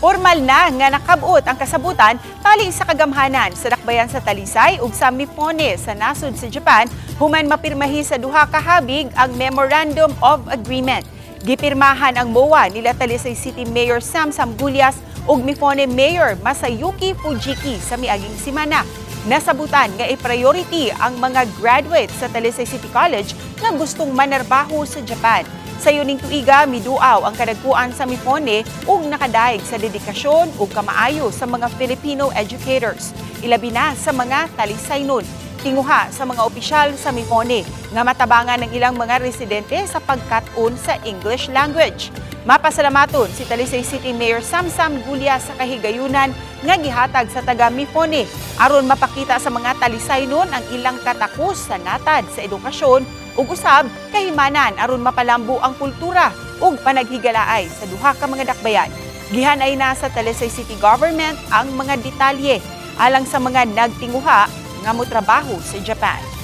Formal na nga nakabot ang kasabutan tali sa kagamhanan sa dakbayan sa Talisay ug sa Mifune sa nasod sa Japan human mapirmahi sa duha ka habig ang Memorandum of Agreement. Gipirmahan ang MOA nila Talisay City Mayor Sam Sambulias ug Mifune Mayor Masayuki Fujiki sa miaging simana. Nasabutan nga i-priority ang mga graduates sa Talisay City College nga gustong manarbaho sa Japan. Sa yuning tuiga, miduaw ang kadagkuan sa Mifone ug nakadaig sa dedikasyon ug kamaayo sa mga Filipino educators. Ilabi na sa mga talisaynon. Tinguha sa mga opisyal sa Mifone nga matabangan ng ilang mga residente sa pagkat-on sa English language. Mapasalamaton si Talisay City Mayor Sam Sam Gulia sa kahigayunan nga gihatag sa taga Mifone aron mapakita sa mga talisaynon ang ilang katakos sa natad sa edukasyon ug usab kahimanan aron mapalambo ang kultura ug panaghigalaay sa duha ka mga dakbayan. Gihanay na sa Talisay City Government ang mga detalye alang sa mga nagtinguha nga motrabaho sa Japan.